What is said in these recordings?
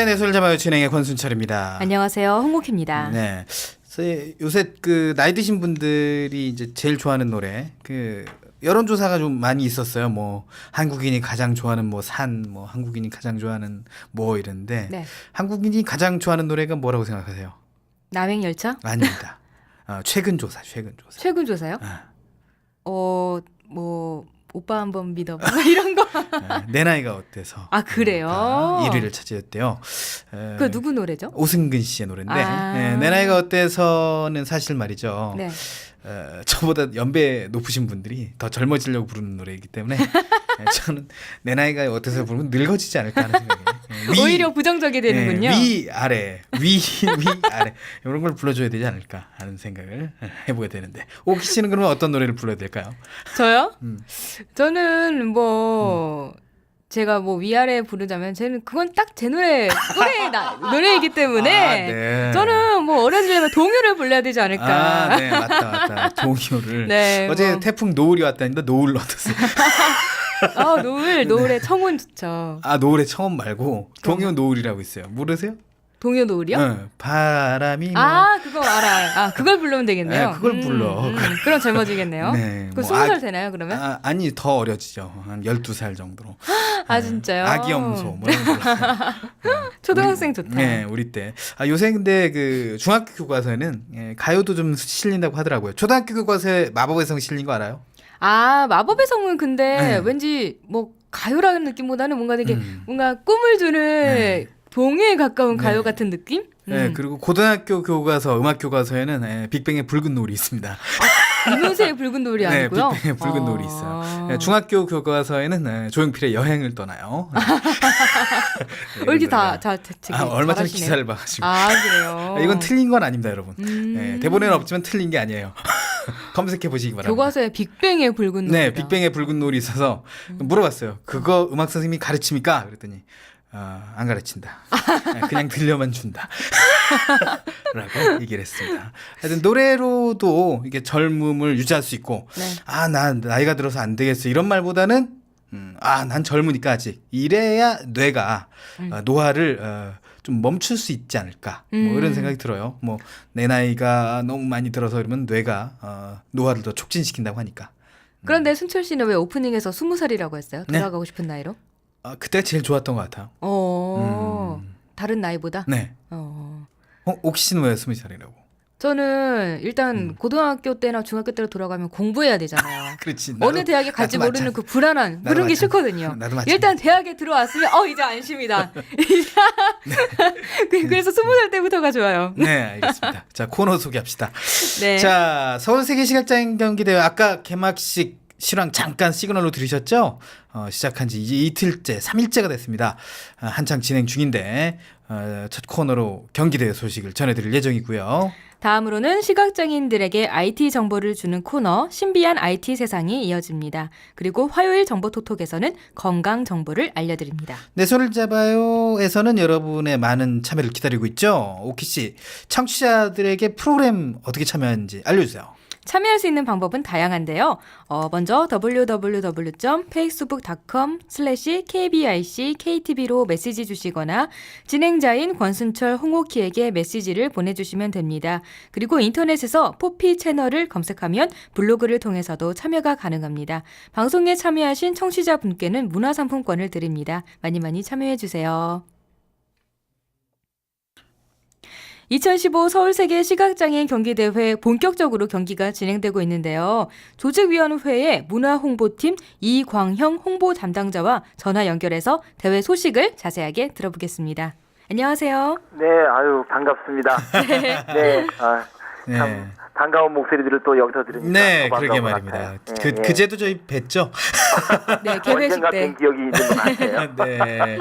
내소를 잡아요 진행의 권순철입니다. 안녕하세요. 홍옥희입니다. 네. 요새 그 나이 드신 분들이 이제 제일 좋아하는 노래 그 여론조사가 좀 많이 있었어요. 뭐 한국인이 가장 좋아하는 뭐 산, 뭐 한국인이 가장 좋아하는 뭐 이런데 네. 한국인이 가장 좋아하는 노래가 뭐라고 생각하세요? 남행열차? 아닙니다. 어, 최근 조사, 최근 조사. 최근 조사요? 아, 어, 뭐 오빠 한번 믿어봐 이런 거. 아, 내 나이가 어때서? 아, 그래요? 1위를 차지했대요. 에, 그 누구 노래죠? 오승근 씨의 노래인데 아. 네, 내 나이가 어때서는 사실 말이죠. 네. 어, 저보다 연배 높으신 분들이 더 젊어지려고 부르는 노래이기 때문에 네, 저는 내 나이가 어때서 부르면 늙어지지 않을까 하는 생각이 네, 위- 오히려 부정적이 되는군요. 네, 위 아래 위 위 아래 이런 걸 불러줘야 되지 않을까 하는 생각을 해보게 되는데 오키 씨는 그러면 어떤 노래를 불러야 될까요? 저요? 음. 저는 뭐 제가 뭐 위아래 부르자면 저는 그건 딱 제 노래 노래 나, 노래이기 때문에 아, 네. 저는 뭐 어른들면 동요를 불러야 되지 않을까. 아, 네 맞다 맞다 동요를 네, 어제 뭐. 태풍 노을이 왔다는데 노을 어떠세요? 어, 노을 노을의 청혼 좋죠. 아 노을의 처음 말고 동요 노을이라고 있어요. 모르세요? 동요 노을이요? 응, 바람이 뭐 아 그거 알아요. 아 그걸 부르면 되겠네요. 네, 그걸 불러. 그럼 젊어지겠네요. 네, 그뭐 스무 살 아- 되나요 그러면? 아, 아, 아니 더 어려지죠. 한 12살 정도로. 네. 진짜요? 아기 염소 뭐 이런 거. 초등학생 우리- 좋다. 네, 우리 때. 아, 요새 근데 그 중학교 교과서에는 예, 가요도 좀 실린다고 하더라고요. 초등학교 교과서에 마법의 성 실린 거 알아요? 아 마법의 성은 근데 네. 왠지 뭐 가요라는 느낌보다는 뭔가 되게 음. 뭔가 꿈을 주는 네. 동요에 가까운 네. 가요 같은 느낌? 네, 음. 그리고 고등학교 교과서, 음악 교과서에는 예, 빅뱅의 붉은 노을이 있습니다. 이문세의 붉은 노을이 네, 아니고요. 빅뱅의 붉은 아. 노을이 있어요. 예, 중학교 교과서에는 예, 조용필의 여행을 떠나요. 네, 왜 이렇게 다, 다, 되게 노래가. 아, 얼마 전에. 기사를 봐가지고. 아 그래요. 이건 틀린 건 아닙니다, 여러분. 음. 네, 대본에는 없지만 틀린 게 아니에요. 검색해 보시기 바랍니다. 교과서에 빅뱅의 붉은 노을. 네, 빅뱅의 붉은 노을이 있어서 물어봤어요. 그거 음악 선생님이 가르칩니까? 그랬더니 어, 안 가르친다. 네, 그냥 들려만 준다. 라고 얘기를 했습니다. 하여튼 노래로도 이게 젊음을 유지할 수 있고 네. 아, 난 나이가 들어서 안 되겠어. 이런 말보다는 음, 아, 난 젊으니까 아직 이래야 뇌가 어, 노화를 어, 좀 멈출 수 있지 않을까. 뭐 음. 이런 생각이 들어요. 뭐 내 나이가 너무 많이 들어서 그러면 뇌가 어, 노화를 더 촉진시킨다고 하니까. 그런데 순철 씨는 왜 오프닝에서 스무 살이라고 했어요? 네. 돌아가고 싶은 나이로? 아, 그때가 제일 좋았던 것 같아요. 어. 음. 다른 나이보다? 네. 어. 어, 옥시 씨는 왜 스무 살이라고? 저는 일단 음. 고등학교 때나 중학교 때로 돌아가면 공부해야 되잖아요. 그렇지. 어느 나도- 대학에 갈지 모르는 마찬- 그 불안한 그런 게 싫거든요. 나도 마찬가지. 일단 대학에 들어왔으면 어 이제 안심이다. 그- 그래서 스무 살 때부터가 좋아요. 네, 알겠습니다. 자, 코너 소개합시다. 네. 자, 서울 세계 시각장인 경기 대회 아까 개막식 실황 잠깐 시그널로 들으셨죠? 어, 시작한 지 이제 이틀째, 3일째가 됐습니다. 어, 한창 진행 중인데 어, 첫 코너로 경기 대회 소식을 전해드릴 예정이고요. 다음으로는 시각장애인들에게 IT 정보를 주는 코너 신비한 IT 세상이 이어집니다. 그리고 화요일 정보톡톡에서는 건강 정보를 알려드립니다. 내 손을 잡아요에서는 여러분의 많은 참여를 기다리고 있죠. 오키 씨, 청취자들에게 프로그램 어떻게 참여하는지 알려주세요. 참여할 수 있는 방법은 다양한데요. 어, 먼저 www.facebook.com kbic ktb로 메시지 주시거나 진행자인 권순철 홍옥희에게 메시지를 보내주시면 됩니다. 그리고 인터넷에서 포피 채널을 검색하면 블로그를 통해서도 참여가 가능합니다. 방송에 참여하신 청취자분께는 문화상품권을 드립니다. 많이 많이 참여해 주세요. 2015 서울세계 시각장애인 경기대회 본격적으로 경기가 진행되고 있는데요. 조직위원회의 문화홍보팀 이광형 홍보 담당자와 전화 연결해서 대회 소식을 자세하게 들어보겠습니다. 안녕하세요. 네, 아유 반갑습니다. 네, 아, 참 네. 반가운 목소리들을 또 여기서 들으니까 네, 더 그러게 말입니다. 같아요. 그, 예, 예. 그제도 저희 뵀죠? 네, 개회식 때. 뵌 기억이 있는 것 같아요. 네.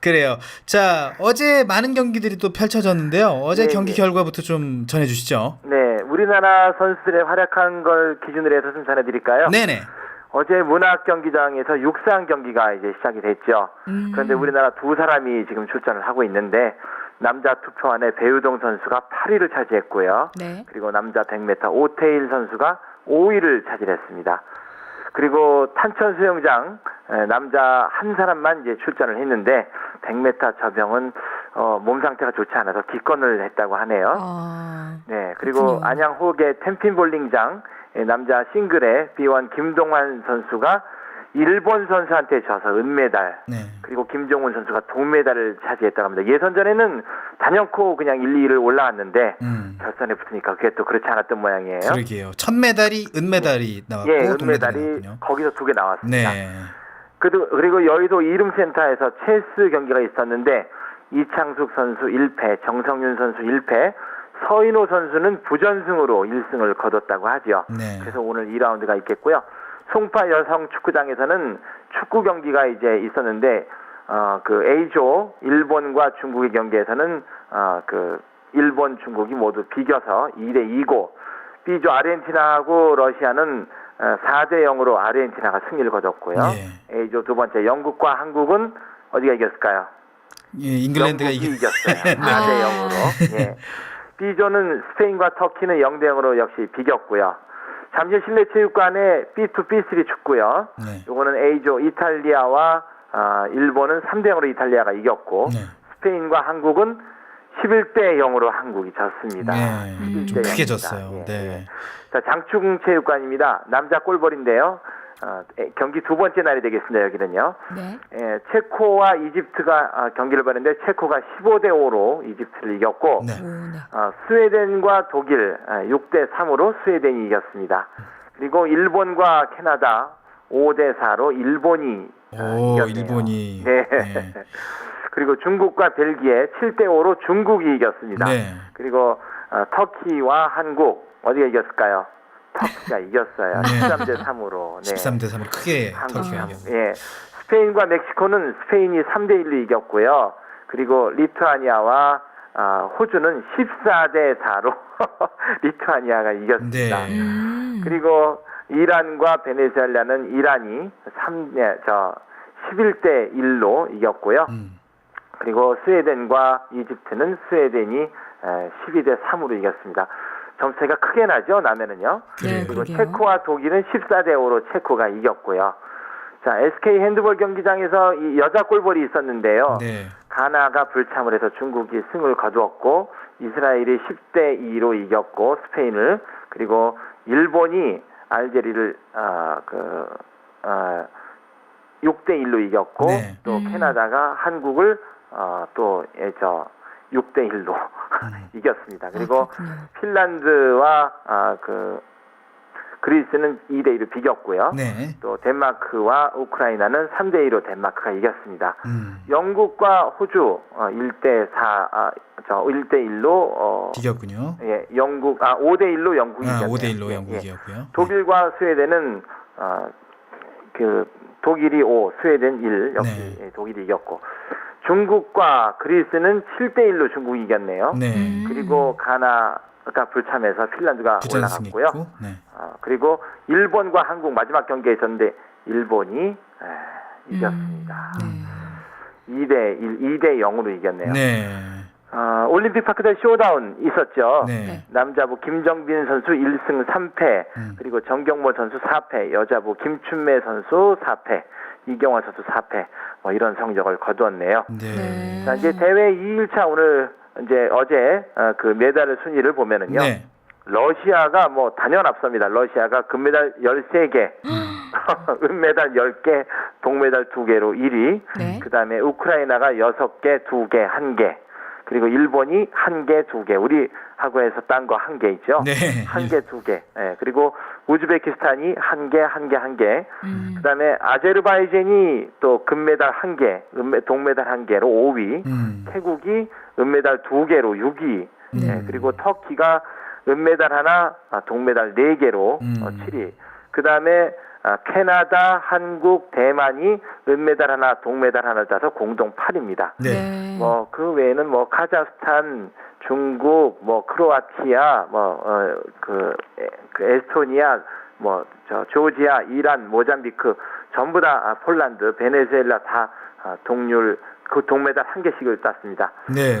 그래요. 자, 어제 많은 경기들이 또 펼쳐졌는데요. 어제 네, 경기 네. 결과부터 좀 전해주시죠. 네, 우리나라 선수들의 활약한 걸 기준으로 해서 좀 전해드릴까요? 네 네. 어제 문학 경기장에서 육상 경기가 이제 시작이 됐죠. 음. 그런데 우리나라 두 사람이 지금 출전을 하고 있는데 남자 투표안에 배우동 선수가 8위를 차지했고요. 네. 그리고 남자 100m 오태일 선수가 5위를 차지했습니다. 그리고 탄천 수영장 에, 남자 한 사람만 이제 출전을 했는데 100m 저병은 어, 몸 상태가 좋지 않아서 기권을 했다고 하네요. 아, 네, 그리고 그렇군요. 안양 호계 템핀 볼링장 예, 남자 싱글의 B1 김동환 선수가 일본 선수한테 져서 은메달, 네. 그리고 김종훈 선수가 동메달을 차지했다고 합니다. 예선전에는 단연코 그냥 1, 2위를 올라왔는데 음. 결선에 붙으니까 그게 또 그렇지 않았던 모양이에요. 그러게요. 첫 메달이 은메달이 나왔고 예, 은메달이. 거기서 두 개 나왔습니다. 네. 그리고, 그리고 여의도 이름센터에서 체스 경기가 있었는데 이창숙 선수 1패, 정성윤 선수 1패, 서인호 선수는 부전승으로 1승을 거뒀다고 하죠. 네. 그래서 오늘 2라운드가 있겠고요. 송파 여성 축구장에서는 축구 경기가 이제 있었는데 어 그 A조 일본과 중국의 경기에서는 어 그 일본 중국이 모두 비겨서 2대 2고 B조 아르헨티나하고 러시아는 어, 4대 0으로 아르헨티나가 승리를 거뒀고요. 예. A조 두 번째 영국과 한국은 어디가 이겼을까요? 예, 잉글랜드가 이겼 이겼어요. 네. 4대 0으로. 예. B조는 스페인과 터키는 0대 0으로 역시 비겼고요. 잠실 실내체육관에 B2, B3 축구요. 네. 요거는 A조 이탈리아와 아, 일본은 3대 0으로 이탈리아가 이겼고 네. 스페인과 한국은 11대 0으로 한국이 졌습니다. 네. 11대 좀 크게 0입니다. 졌어요. 예, 네. 예. 자, 장충체육관입니다. 남자 골벌인데요. 어, 에, 경기 두 번째 날이 되겠습니다. 여기는요. 네. 예, 체코와 이집트가 아, 경기를 벌였는데 체코가 15대 5로 이집트를 이겼고 네. 오, 네. 어, 스웨덴과 독일 아, 6대 3으로 스웨덴이 이겼습니다. 그리고 일본과 캐나다 5대 4로 일본이 아, 오, 이겼네요. 일본이. 네. 네. 그리고 중국과 벨기에 7대 5로 중국이 이겼습니다. 네. 그리고 어, 터키와 한국 어디가 이겼을까요? 터키가 이겼어요. 네. 13대 3으로. 13대 3으로 크게 터키가 참, 이겼네요. 예. 스페인과 멕시코는 스페인이 3대 1로 이겼고요. 그리고 리투아니아와 아, 호주는 14대 4로 리투아니아가 이겼습니다. 네. 음. 그리고 이란과 베네수엘라는 이란이 3, 네, 저 11대 1로 이겼고요. 음. 그리고 스웨덴과 이집트는 스웨덴이 에, 12대 3으로 이겼습니다. 점수가 크게 나죠, 남해는요. 네, 그리고 그러게요. 체코와 독일은 14대 5로 체코가 이겼고요. 자, SK 핸드볼 경기장에서 이 여자 골볼이 있었는데요. 네. 가나가 불참을 해서 중국이 승을 거두었고 이스라엘이 10대 2로 이겼고 스페인을 그리고 일본이 알제리를 아그 아, 6대 1로 이겼고 네. 또 음. 캐나다가 한국을 어또저 6대 1로 이겼습니다. 그리고 아. 핀란드와 아 그 그리스는 2대 1로 비겼고요. 네. 또 덴마크와 우크라이나는 3대 2로 덴마크가 이겼습니다. 음. 영국과 호주 어, 1대 4, 아, 저 1대 1로 어, 비겼군요. 예, 영국 아 5대 1로 영국이 아, 이겼네요. 5대 1로 예, 영국이 예. 이겼고요. 독일과 스웨덴은 어, 그 독일이 5, 스웨덴 1 역시 네. 예, 독일이 이겼고 중국과 그리스는 7대 1로 중국이 이겼네요. 네. 음. 그리고 가나가 불참해서 핀란드가. 올라갔고요. 네. 어, 그리고 일본과 한국 마지막 경기에 있었는데 일본이 에, 이겼습니다. 음. 2대 1, 2대 0으로 이겼네요. 네. 어, 올림픽 파크대 쇼다운 있었죠. 네. 남자부 김정빈 선수 1승 3패, 음. 그리고 정경모 선수 4패, 여자부 김춘매 선수 4패, 이경화 선수 4패, 뭐 이런 성적을 거두었네요. 네. 네. 자, 이제 대회 2일차 오늘 이제 어제 어, 그 메달 순위를 보면은요. 네. 러시아가 뭐 단연 앞섭니다. 러시아가 금메달 13개, 은메달 10개, 동메달 2개로 1위. 네. 그다음에 우크라이나가 6개, 2개, 1개. 그리고 일본이 1개, 2개. 우리 하고 해서 딴거 1개 있죠. 네. 1개, 2개. 예. 그리고 우즈베키스탄이 1개, 1개, 1개. 음. 그다음에 아제르바이젠이 또 금메달 1개, 은메, 동메달 1개로 5위. 음. 태국이 은메달 2개로 6위. 음. 예, 그리고 터키가 은메달 하나, 아, 동메달 4개로 음. 어, 7위. 그 다음에 아, 캐나다, 한국, 대만이 은메달 하나, 동메달 하나 따서 공동 8위입니다. 네. 뭐 그 외에는 뭐 카자흐스탄, 중국, 뭐 크로아티아, 뭐어그 그 에스토니아, 뭐 저 조지아, 이란, 모잠비크 전부 다 아, 폴란드, 베네수엘라 다 아, 동률 그 동메달 한 개씩을 땄습니다. 네.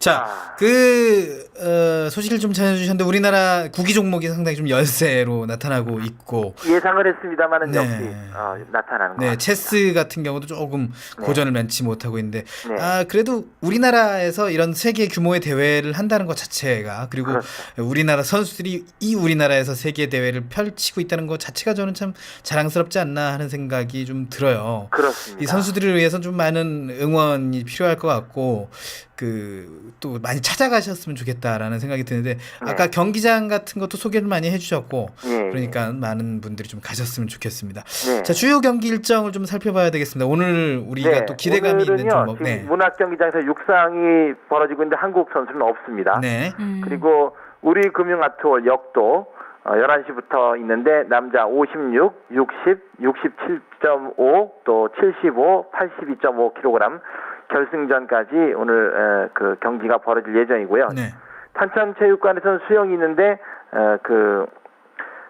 자, 아. 그 어, 소식을 좀 전해주셨는데 우리나라 구기 종목이 상당히 좀 열세로 나타나고 있고, 예상을 했습니다만은 네. 역시 어, 나타나는 것 네. 체스 같은 경우도 조금 네. 고전을 면치 못하고 있는데, 네. 아 그래도 우리나라에서 이런 세계 규모의 대회를 한다는 것 자체가 그리고 그렇죠. 우리나라 선수들이 이 우리나라에서 세계 대회를 펼치고 있다는 것 자체가 저는 참 자랑스럽지 않나 하는 생각이 좀 들어요. 그렇습니다. 이 선수들을 위해서 좀 많은 응원이 필요할 것 같고 그또 많이 찾아가셨으면 좋겠다라는 생각이 드는데 아까 경기장 같은 것도 소개를 많이 해주셨고 네. 예, 그러니까 많은 분들이 좀 가셨으면 좋겠습니다. 네. 자 주요 경기 일정을 좀 살펴봐야 되겠습니다. 오늘 우리가 네, 또 기대감이 있는 종목. 네. 문학 경기장에서 육상이 벌어지고 있는데 한국 선수는 없습니다. 네. 음. 그리고 우리 금융아트홀 역도 어, 11시부터 있는데 남자 56, 60, 67.5, 또 75, 82.5kg 결승전까지 오늘 에, 그 경기가 벌어질 예정이고요. 네. 탄천체육관에서는 수영이 있는데 어, 그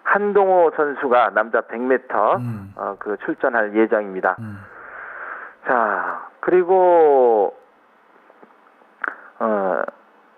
한동호 선수가 남자 100m 음. 어, 그 출전할 예정입니다. 음. 자, 그리고 어,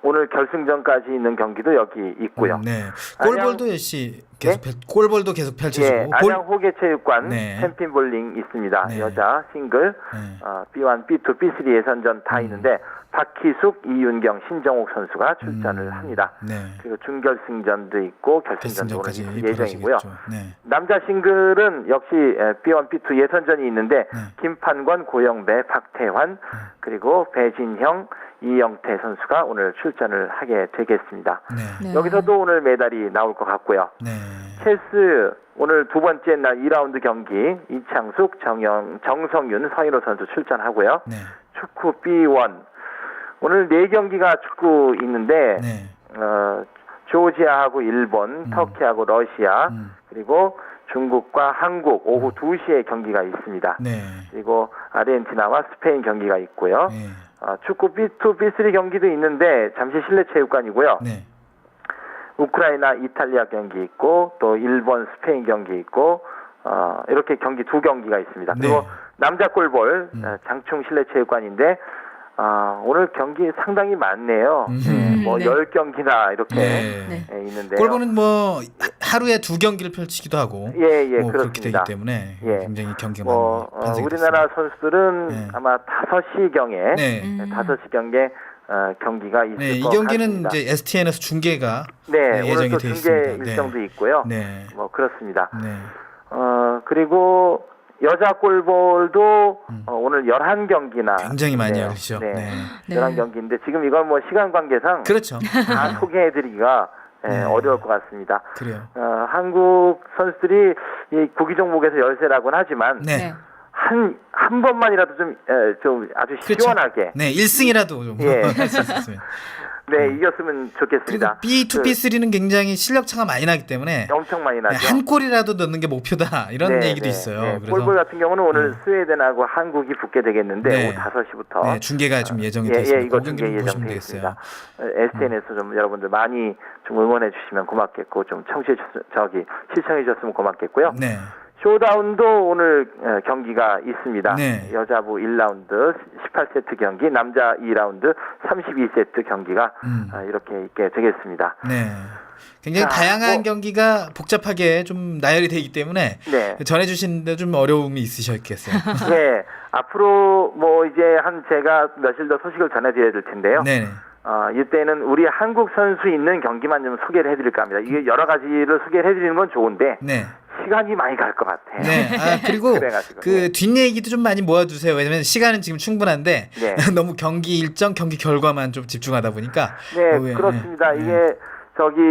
오늘 결승전까지 있는 경기도 여기 있고요. 음, 네. 골볼도 역시 계속 펼, 골볼도 계속 펼쳐지고 예, 볼- 안양 호계체육관 네. 챔핀 볼링 있습니다. 네. 여자 싱글 네. 어, B1, B2, B3 예선전 다 음. 있는데 박희숙, 이윤경, 신정옥 선수가 출전을 음, 합니다. 네. 그리고 준결승전도 있고 결승전도 결승전까지 예정이고요. 네. 남자 싱글은 역시 에, B1, B2 예선전이 있는데 네. 김판권, 고영배, 박태환 그리고 배진형, 이영태 선수가 오늘 출전을 하게 되겠습니다. 네. 네. 여기서도 오늘 메달이 나올 것 같고요. 네. 체스 오늘 두 번째 날 2라운드 경기 이창숙, 정영, 정성윤, 서인호 선수 출전하고요. 네. 축구 B1 오늘 네 경기가 축구 있는데 네. 어, 조지아하고 일본, 음. 터키하고 러시아 음. 그리고 중국과 한국 오후 2시에 경기가 있습니다. 네. 그리고 아르헨티나와 스페인 경기가 있고요. 네. 어, 축구 B2, B3 경기도 있는데 잠시 실내 체육관이고요. 네. 우크라이나, 이탈리아 경기 있고 또 일본, 스페인 경기 있고 어, 이렇게 경기 두 경기가 있습니다. 그리고 네. 남자 골볼 음. 어, 장충 실내 체육관인데 아, 오늘 경기 상당히 많네요. 음. 네, 뭐 네. 10경기나 이렇게 네. 네. 예, 있는데요. 골보는 뭐 하루에 두 경기를 펼치기도 하고 예, 예, 뭐 그렇게 되기. 때문에 예. 굉장히 경기가 뭐 많이 어, 우리나라 선수들은 네. 아마 5시경에 네. 음. 5시경에 어, 경기가 있을 네, 이것 경기는 같습니다. 이제 STN에서 중계가 네, 네, 예정이 또돼 중계 있습니다. 네. 일정도 있고요. 네. 뭐 그렇습니다. 네. 어, 그리고 여자 골볼도 음. 어, 오늘 11경기나 굉장히 많이 네, 열리죠. 네. 네. 네. 11경기인데 지금 이건 뭐 시간 관계상 그렇죠. 다 소개해 드리기가 예, 네. 어려울 것 같습니다. 그래요. 어, 한국 선수들이 이 구기 종목에서 열세라고는 하지만 네. 네. 한, 한 번만이라도 좀, 에, 좀 아주 그렇죠. 시원하게 네, 1승이라도 좀 예. 네, 이겼으면 음. 그리고 좋겠습니다. B2, 그, B3는 굉장히 실력 차가 많이 나기 때문에 엄청 많이 나죠. 네, 한 골이라도 넣는 게 목표다 이런 네, 얘기도 네, 있어요. 네. 그래서 골볼 같은 경우는 오늘 네. 스웨덴하고 한국이 붙게 되겠는데 네. 오후 5시부터 네, 중계가 좀 예정이 예, 돼 예, 있습니다. 이거 그 중계 예정돼 되겠어요. 있습니다. SNS에서 좀 여러분들 많이 좀 응원해 주시면 고맙겠고 좀 청취해 주셨, 저기 시청해 주셨으면 고맙겠고요. 네. 쇼다운도 오늘 어, 경기가 있습니다. 네. 여자부 1라운드 18세트 경기, 남자 2라운드 32세트 경기가 음. 아, 이렇게 있게 되겠습니다. 네. 굉장히 자, 다양한 뭐- 경기가 복잡하게 좀 나열이 되기 때문에 네. 전해 주시는데 좀 어려움이 있으셨겠어요. 네. 앞으로 뭐 이제 한 제가 며칠 더 소식을 전해드려야 될 텐데요. 네. 어, 이때는 우리 한국 선수 있는 경기만 좀 소개를 해드릴까 합니다. 이게 여러 가지를 소개를 해드리는 건 좋은데 네. 시간이 많이 갈 것 같아요. 네. 아, 그리고 그래가지고, 그 네. 뒷얘기도 좀 많이 모아두세요. 왜냐면 시간은 지금 충분한데 네. 너무 경기 일정, 경기 결과만 좀 집중하다 보니까. 네, 어, 왜, 그렇습니다. 네. 이게 저기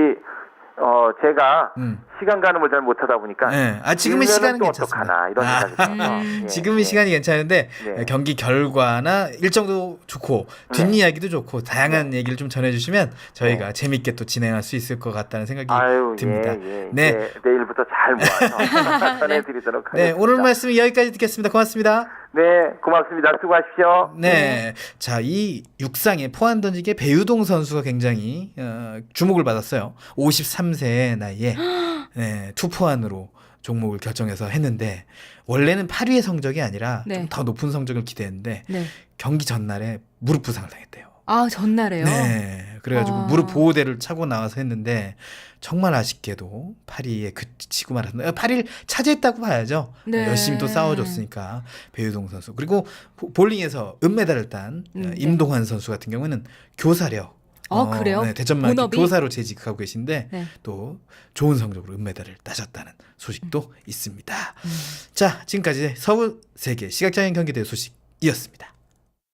어 제가 음. 시간 가늠을 잘 못하다 보니까 네. 아, 지금은 시간은 또 괜찮습니다. 이런 아. 생각이 들어서 음. 예, 지금은 예. 시간이 괜찮은데 네. 경기 결과나 일정도 좋고 네. 뒷이야기도 좋고 다양한 얘기를 좀 전해주시면 저희가 재밌게 또 진행할 수 있을 것 같다는 생각이 아유, 듭니다. 예, 예. 네. 네. 내일부터 잘 모아서 전해드리도록 네, 하겠습니다. 오늘 말씀 여기까지 듣겠습니다. 고맙습니다. 네, 고맙습니다. 수고하십시오. 네. 자, 이 육상의 포환 던지기의 배유동 선수가 굉장히 어, 주목을 받았어요. 53세의 나이에 네, 투포환으로 종목을 결정해서 했는데 원래는 8위의 성적이 아니라 네. 좀더 높은 성적을 기대했는데 네. 경기 전날에 무릎 부상을 당했대요. 아 전날에요. 네. 그래가지고 아. 무릎 보호대를 차고 나와서 했는데 정말 아쉽게도 파리에 그치고 말았는데 파리를 차지했다고 봐야죠. 네. 열심히 또 싸워줬으니까 배유동 선수 그리고 보- 볼링에서 은메달을 딴 음, 어, 네. 임동환 선수 같은 경우는 교사력. 어, 그래요? 네, 대전만? 교사로 재직하고 계신데 네. 또 좋은 성적으로 은메달을 따셨다는 소식도 있습니다. 음. 자, 지금까지 서울 세계 시각장애인 경기대회 소식이었습니다.